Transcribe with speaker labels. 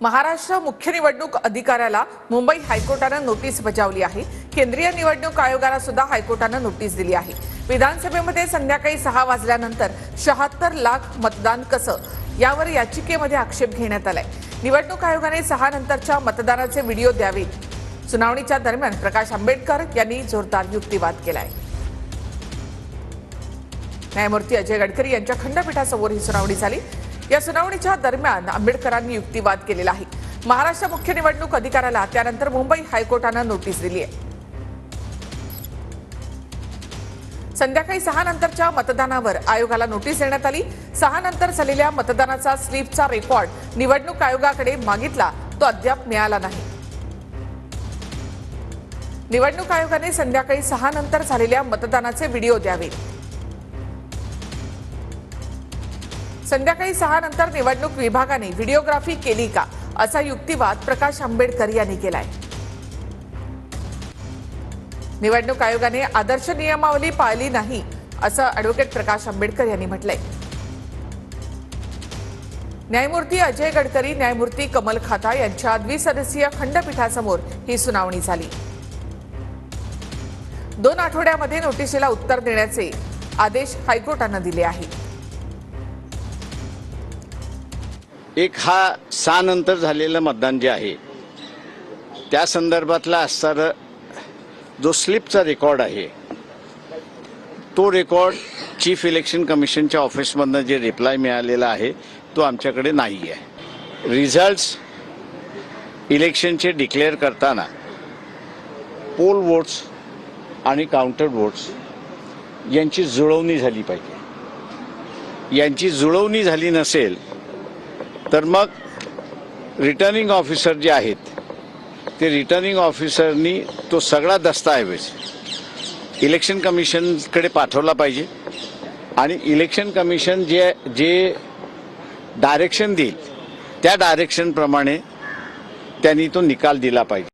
Speaker 1: महाराष्ट्र मुख्य निवडणूक अधिकाऱ्याला मुंबई हायकोर्टानं नोटीस बजावली आहे. केंद्रीय निवडणूक आयोगाला सुद्धा हायकोर्टानं नोटीस दिली आहे. विधानसभेमध्ये संध्याकाळी सहा वाजल्यानंतर शहात्तर लाख मतदान कसं? यावर याचिकेमध्ये आक्षेप घेण्यात आलाय. निवडणूक आयोगाने सहा नंतरच्या मतदानाचे व्हिडिओ द्यावेत. सुनावणीच्या दरम्यान प्रकाश आंबेडकर यांनी जोरदार युक्तिवाद केलाय. न्यायमूर्ती अजय गडकरी यांच्या खंडपीठासमोर ही सुनावणी झाली. या सुनावणीच्या दरम्यान आंबेडकरांनी युक्तिवाद केलेला आहे. महाराष्ट्र मुख्य निवडणूक अधिकाऱ्याला त्यानंतर मुंबई हायकोर्टानं नोटीस दिली आहे संध्याकाळी सहा नंतरच्या मतदानावर आयोगाला नोटीस देण्यात आली. सहा नंतर झालेल्या मतदानाचा स्लिपचा रेकॉर्ड निवडणूक आयोगाकडे मागितला तो अद्याप मिळाला नाही. निवडणूक आयोगाने संध्याकाळी सहा नंतर झालेल्या मतदानाचे व्हिडिओ द्यावे. संध्याकाळी सहा नंतर निवडणूक विभागाने व्हिडिओग्राफी केली का असा युक्तिवाद प्रकाश आंबेडकर यांनी केलाय. निवडणूक आयोगाने आदर्श नियमावली पाळली नाही असं अॅडव्होकेट प्रकाश आंबेडकर यांनी म्हटलंय. न्यायमूर्ती अजय गडकरी न्यायमूर्ती कमल खाता यांच्या द्विसदस्यीय खंडपीठासमोर ही सुनावणी झाली. दोन आठवड्यामध्ये नोटिशीला उत्तर देण्याचे आदेश हायकोर्टानं दिले आहेत.
Speaker 2: एक हा सहा नंतर झालेलं मतदान जे आहे त्या संदर्भातला असणारा जो स्लिपचा रेकॉर्ड आहे तो रेकॉर्ड चीफ इलेक्शन कमिशनच्या ऑफिसमधनं जे रिप्लाय मिळालेला आहे तो आमच्याकडे नाही आहे. रिझल्ट्स इलेक्शनचे डिक्लेअर करताना पोल वोट्स आणि काउंटर वोट्स यांची जुळवणी झाली पाहिजे. यांची जुळवणी झाली नसेल तर मग रिटर्निंग ऑफिसर जे आहेत ते रिटर्निंग ऑफिसरनी तो सगळा दस्तऐवज इलेक्शन कमिशनकडे पाठवला पाहिजे. आणि इलेक्शन कमिशन जे जे डायरेक्शन देईल त्या डायरेक्शनप्रमाणे त्यांनी तो निकाल दिला पाहिजे.